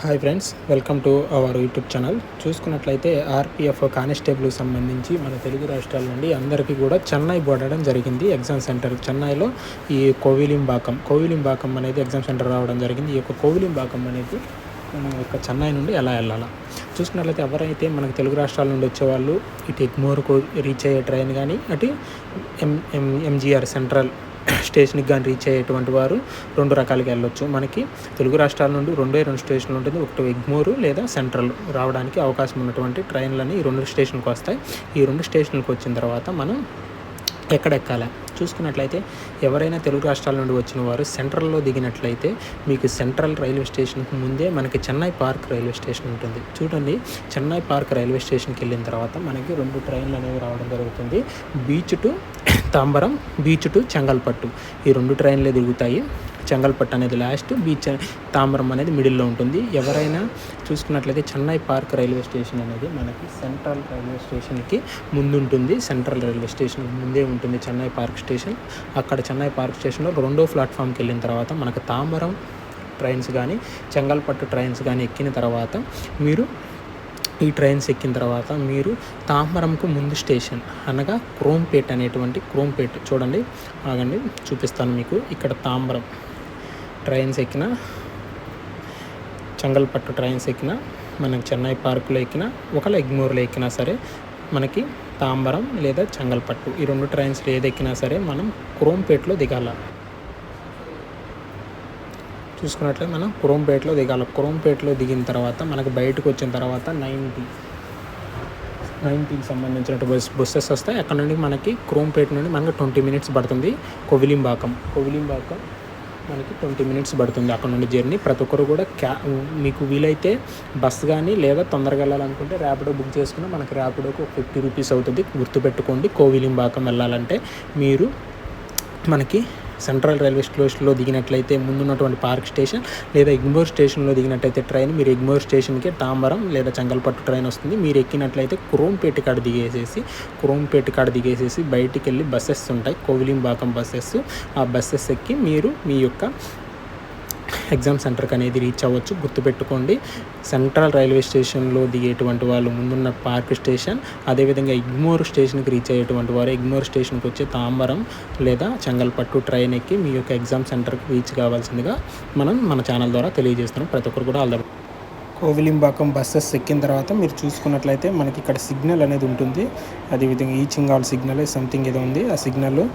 Hi friends welcome to our YouTube channel చూసుకున్నట్లయితే RPF constable సంబంధించి మన తెలుగు రాష్ట్రాల నుండి అందరికీ కూడా చెన్నై పోడడం జరిగింది. ఎగ్జామ్ సెంటర్ చెన్నైలో ఈ కోవిలింబాకం. కోవిలింబాకం అనేది ఎగ్జామ్ సెంటర్ రావడం జరిగింది. ఈ యొక్క కోవిలింబాకం అనేది మనం యొక్క చెన్నై నుండి ఎలా వెళ్ళాలా? చూసుకున్నట్లయితే ఎవరైతే మనకు తెలుగు రాష్ట్రాల నుండి వచ్చేవాళ్ళు ఇటు ఎగ్మోర్కు రీచ్ అయ్యే ట్రైన్ కానీ అటు ఎం ఎం ఎంజీఆర్ సెంట్రల్ స్టేషన్కి కానీ రీచ్ అయ్యేటువంటి వారు రెండు రకాలుగా వెళ్ళొచ్చు. మనకి తెలుగు రాష్ట్రాల నుండి రెండే రెండు స్టేషన్లు ఉంటుంది. ఒకటి ఎగ్మూరు లేదా సెంట్రల్ రావడానికి అవకాశం ఉన్నటువంటి ట్రైన్లని ఈ రెండు స్టేషన్కి వస్తాయి. ఈ రెండు స్టేషన్లకు వచ్చిన తర్వాత మనం ఎక్కడెక్కాలి? చూసుకున్నట్లయితే ఎవరైనా తెలుగు రాష్ట్రాల నుండి వచ్చిన వారు సెంట్రల్లో దిగినట్లయితే మీకు సెంట్రల్ రైల్వే స్టేషన్కి ముందే మనకి చెన్నై పార్క్ రైల్వే స్టేషన్ ఉంటుంది. చూడండి చెన్నై పార్క్ రైల్వే స్టేషన్కి వెళ్ళిన తర్వాత మనకి రెండు ట్రైన్లు అనేవి రావడం జరుగుతుంది. Beach to Tambaram beach to Chengalpattu. ఈ రెండు ట్రైన్లే దిగుతాయి. చెంగల్పట్టు అనేది లాస్ట్ బీచ్ తాంబరం అనేది మిడిల్లో ఉంటుంది. ఎవరైనా చూసుకున్నట్లయితే చెన్నై పార్క్ రైల్వే స్టేషన్ అనేది మనకి సెంట్రల్ రైల్వే స్టేషన్కి ముందు ఉంటుంది సెంట్రల్ రైల్వే స్టేషన్ ముందే ఉంటుంది చెన్నై పార్క్ స్టేషన్. అక్కడ చెన్నై పార్క్ స్టేషన్లో రెండో ప్లాట్ఫామ్కి వెళ్ళిన తర్వాత మనకు తాంబరం ట్రైన్స్ కానీ చెంగల్పట్టు ట్రైన్స్ కానీ ఎక్కిన తర్వాత మీరు ఈ ట్రైన్స్ ఎక్కిన తర్వాత మీరు తామరంకు ముందు స్టేషన్ అనగా క్రోంపేట్ అనేటువంటి క్రోంపేట్ చూడండి ఆగండి చూపిస్తాను మీకు. ఇక్కడ తాంబరం ట్రైన్స్ ఎక్కిన చెంగల్పట్టు ట్రైన్స్ ఎక్కిన మనం చెన్నై పార్కులో ఎక్కిన ఒకవేళ ఎగ్మూర్లో ఎక్కినా సరే మనకి తాంబరం లేదా చెంగల్పట్టు ఈ రెండు ట్రైన్స్లో ఏది ఎక్కినా సరే మనం క్రోంపేట్లో దిగాల. చూసుకున్నట్లయితే మనం కురంపేటలో దిగాలి. కురంపేటలో దిగిన తర్వాత మనకు బయటకు వచ్చిన తర్వాత నైంటీ నైన్టీకి సంబంధించినట్టు బస్ బస్సెస్ వస్తాయి. అక్కడ నుండి మనకి క్రోంపేట నుండి మనకి ట్వంటీ మినిట్స్ పడుతుంది. కొవిలింబాకం కొవిలింబాకం మనకి ట్వంటీ మినిట్స్ పడుతుంది అక్కడ నుండి జర్నీ. ప్రతి ఒక్కరు కూడా క్యా మీకు వీలైతే బస్ కానీ లేదా తొందరగా వెళ్ళాలనుకుంటే ర్యాపిడో బుక్ చేసుకుని మనకి ర్యాపిడోకి ఒక ఫిఫ్టీ రూపీస్ అవుతుంది. గుర్తుపెట్టుకోండి. కోవిలింబాకం వెళ్ళాలంటే మీరు మనకి సెంట్రల్ రైల్వే స్టేషన్లో దిగినట్లయితే ముందున్నటువంటి పార్క్ స్టేషన్ లేదా ఎగ్మోర్ స్టేషన్లో దిగినట్లయితే ట్రైన్ మీరు ఎగ్మోర్ స్టేషన్కి తాంబరం లేదా చంగల్పట్టు ట్రైన్ వస్తుంది. మీరు ఎక్కినట్లయితే క్రోంపేట కాడ దిగేసేసి క్రోంపేట కాడ దిగేసేసి బయటికి వెళ్ళి బస్సెస్ ఉంటాయి. కోవిలింబాకం బస్సెస్. ఆ బస్సెస్ ఎక్కి మీరు మీ యొక్క ఎగ్జామ్ సెంటర్కి అనేది రీచ్ అవ్వచ్చు. గుర్తుపెట్టుకోండి సెంట్రల్ రైల్వే స్టేషన్లో దిగేటువంటి వాళ్ళు ముందున్న పార్క్ స్టేషన్ అదేవిధంగా ఎగ్మోర్ స్టేషన్కి రీచ్ అయ్యేటువంటి వారు ఇగ్మోర్ స్టేషన్కి వచ్చి తాంబరం లేదా చెంగల్పట్టు ట్రైన్ ఎక్కి మీ యొక్క ఎగ్జామ్ సెంటర్కి రీచ్ కావాల్సిందిగా మనం మన ఛానల్ ద్వారా తెలియజేస్తున్నాం. ప్రతి ఒక్కరు కూడా ఆల్ కోవిలింబాకం బస్సెస్ ఎక్కిన తర్వాత మీరు చూసుకున్నట్లయితే మనకి ఇక్కడ సిగ్నల్ అనేది ఉంటుంది. అదేవిధంగా ఈ చింగాల్ సిగ్నల్ సంథింగ్ ఏదో ఉంది. ఆ సిగ్నల్